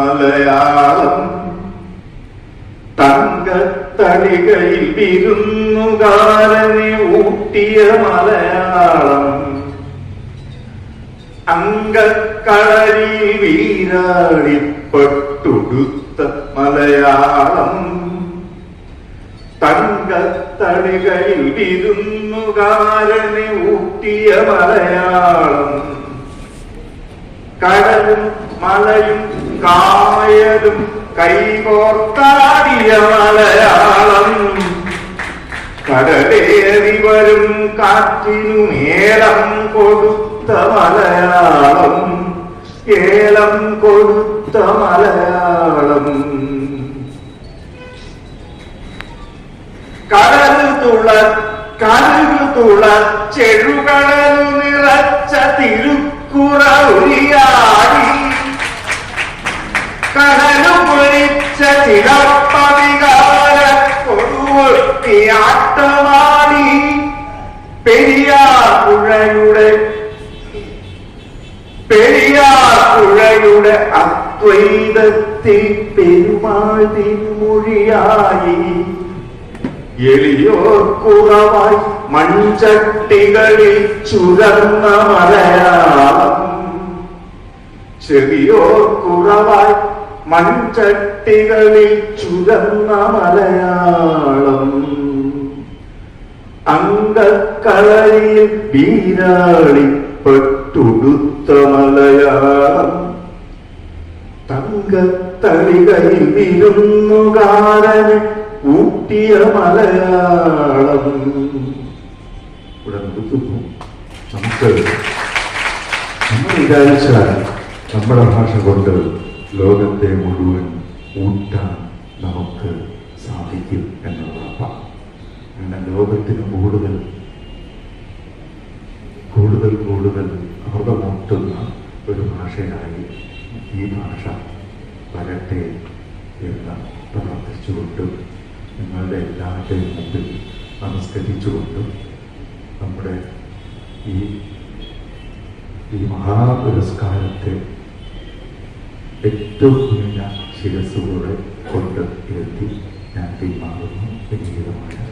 മലയാളം തങ്കത്തളികയിൽ വിരുന്നുകാരനെ ഊട്ടിയ മലയാളം. അങ്കക്കളരിൽ വീരാളിപ്പെട്ടുടുത്ത മലയാളം. തങ്കത്തളികയിൽ വിരുന്നുകാരനെ ഊട്ടിയ മലയാളം. കടലും മലയും കായലും കൈകോർത്താടിയ മലയാളം. കടലേറി വരും കാറ്റിനു ഏലം കൊടുത്ത മലയാളം. ഏലം കൊടുത്ത മലയാളം. കടൽ തുള കരുകു തുള കൊടുവൊട്ടിയാട്ടമാടി പെരിയാർ പുഴയുടെ പെരിയാർ പുഴയുടെ അദ്വൈതത്തിൽ പെരുമാൾ തിരുമൊഴിയായി എളിയോർ കുറവായി മൺചട്ടികളിൽ ചുരന്ന മലയാളം. ചെറിയോർ കുറവായി മൺചട്ടികളിൽ ചുരന്ന മലയാളം. അങ്കക്കളയിൽ വീരാളിപ്പെട്ടുടുത്ത മലയാളം. തങ്കത്തളികയിൽ വിരുന്നുകാരന് ഊട്ടിയ മലയാളം. ഇവിടെ നമ്മൾ വിചാരിച്ചാൽ നമ്മുടെ ഭാഷ കൊണ്ട് ലോകത്തെ മുഴുവൻ ഊട്ടാൻ നമുക്ക് സാധിക്കും എന്നുള്ളതാണ് അങ്ങനെ ലോകത്തിന് കൂടുതൽ കൂടുതൽ കൂടുതൽ അർദ്ധമൂട്ടുന്ന ഒരു ഭാഷയായി ഈ ഭാഷ വരട്ടെ എന്ന് പ്രാർത്ഥിച്ചുകൊണ്ടും നിങ്ങളുടെ എല്ലാവരുടെയും മുമ്പിൽ നമസ്കരിച്ചുകൊണ്ടും നമ്മുടെ ഈ ഈ മഹാപുരസ്കാരത്തെ ഏറ്റവും കുഞ്ഞ ശിരസുകളെ കൊണ്ട് എഴുതി ഞാൻ പിന്മാറുന്നു വിനീതമായി